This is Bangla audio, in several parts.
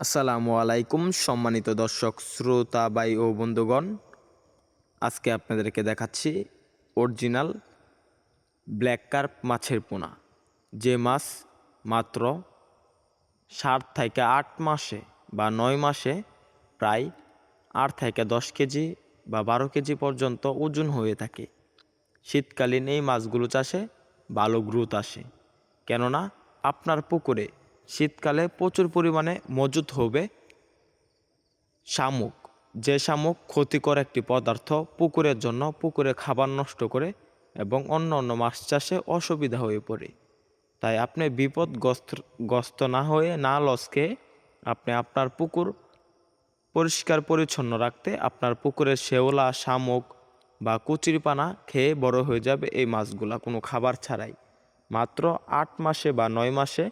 আসসালামু আলাইকুম সম্মানিত দর্শক, শ্রোতা বাই ও বন্ধুগণ। আজকে আপনাদেরকে দেখাচ্ছি অরিজিনাল ব্ল্যাক কার্প মাছের পোনা। যে মাছ মাত্র সাত থেকে আট মাসে বা নয় মাসে প্রায় আট থেকে দশ কেজি বা বারো কেজি পর্যন্ত ওজন হয়ে থাকে। শীতকালীন এই মাছগুলো চাষে ভালো গ্রোথ আসে। কেননা আপনার পুকুরে শীতকালে প্রচুর পরিমাণে মজুত হবে শামুক। যে শামুক ক্ষতিকর একটি পদার্থ পুকুরের জন্য পুকুরে খাবার নষ্ট করে এবং অন্য অন্য মাছ চাষে অসুবিধা হয়ে পড়ে। তাই আপনি বিপদগ্রস্ত গ্রস্ত না হয়ে না লসকে আপনি আপনার পুকুর পরিষ্কার পরিচ্ছন্ন রাখতে আপনার পুকুরের শেওলা, শামুক বা কুচিরপানা খেয়ে বড় হয়ে যাবে এই মাছগুলা কোনো খাবার ছাড়াই। মাত্র আট মাসে বা নয় মাসে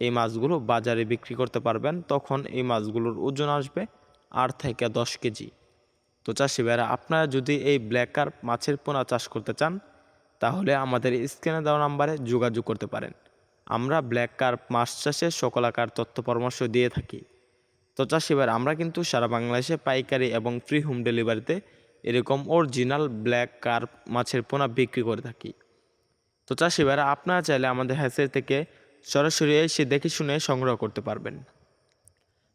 এই মাছগুলো বাজারে বিক্রি করতে পারবেন, তখন এই মাছগুলোর ওজন আসবে আট থেকে দশ কেজি। তো চাষি ভাইরা আপনারা যদি এই ব্ল্যাক কার্প মাছের পোনা চাষ করতে চান, তাহলে আমাদের স্ক্রিনে দেওয়া নাম্বারে যোগাযোগ করতে পারেন। আমরা ব্ল্যাক কার্প মাছ চাষে সকল আকার তথ্য পরামর্শ দিয়ে থাকি। তো চাষি ভাইরা আমরা কিন্তু সারা বাংলাদেশে পাইকারি এবং ফ্রি হোম ডেলিভারিতে এরকম অরিজিনাল ব্ল্যাক কার্প মাছের পোনা বিক্রি করে থাকি। তো চাষি ভাইরা আপনারা চাইলে আমাদের হ্যাসের থেকে সরাসরি এসে দেখে শুনে সংগ্রহ করতে পারবেন।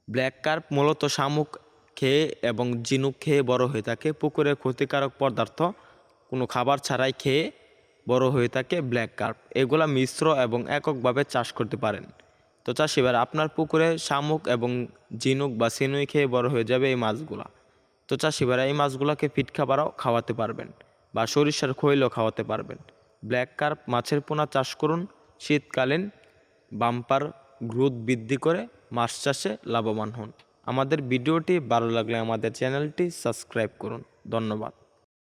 ব্ল্যাক কার্প মূলত শামুক খেয়ে এবং জিনুক খেয়ে বড় হয়ে থাকে। পুকুরে ক্ষতিকারক পদার্থ কোনো খাবার ছাড়াই খেয়ে বড় হয়ে থাকে ব্ল্যাক কার্প। এগুলা মিশ্র এবং এককভাবে চাষ করতে পারেন। তো চাষি, এবার আপনার পুকুরে শামুক এবং জিনুক বা সিনুই খেয়ে বড় হয়ে যাবে এই মাছগুলা। তো চাষিবারা এই মাছগুলোকে ফিট খাবারও খাওয়াতে পারবেন বা সরিষার খৈলও খাওয়াতে পারবেন। ব্ল্যাক কার্প মাছের পোনা চাষ করুন। শীতকালীন বাম্পার গ্রোথ বৃদ্ধি করে মাছ চাষে লাভবান হন। আমাদের ভিডিওটি ভালো লাগলে আমাদের চ্যানেলটি সাবস্ক্রাইব করুন। ধন্যবাদ।